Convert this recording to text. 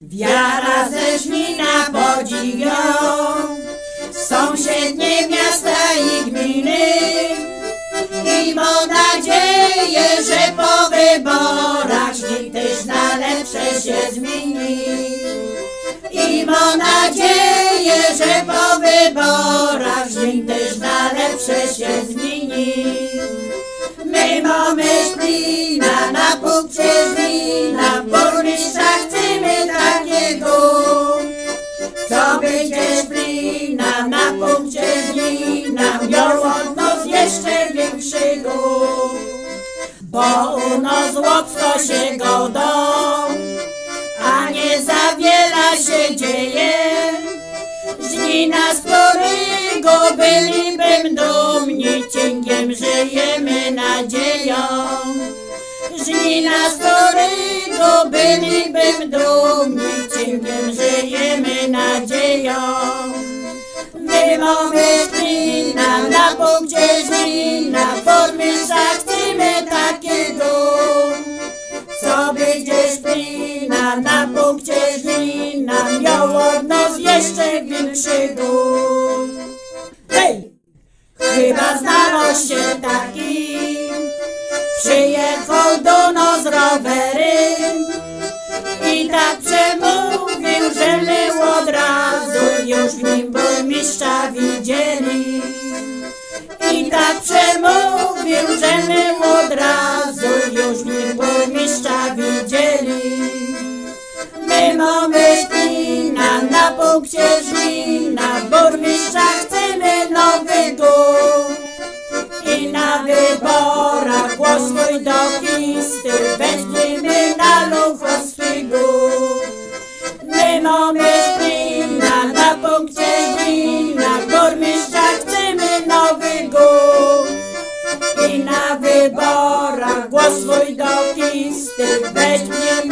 Wiara ze Żmina podziwią. Sąsiednie miasta i gminy. I mam nadzieję, że po wyborach Żnin też na lepsze się zmieni. I mam nadzieję, że po wyborach Żnin też na lepsze się zmieni. My mamy Żmina Bo u nas łopsko się godą A nie za wiele się dzieje. Żnina z którego byliby dumni Cięgiem żyjemy nadzieją. Żnina z którego byliby dumni Cięgiem żyjemy nadzieją. My mamy Na punkcie Żnina miał od nas jeszcze większego. Hej! Chyba znalazł się taki, przyjechał do nas rowery i tak przemówił, że my od razu już w nim burmistrza widzieli. I tak przemówił, że my od razu już w nim burmistrza widzieli. My mamy Żnina na punkcie Żnina, burmistrza chcemy nowego. I na wyborach głos swój do listy weźmiemy na Luchowskiego. My mamy Żnina na punkcie Żnina, burmistrza chcemy nowego. I na wyborach głos swój do listy weźmiemy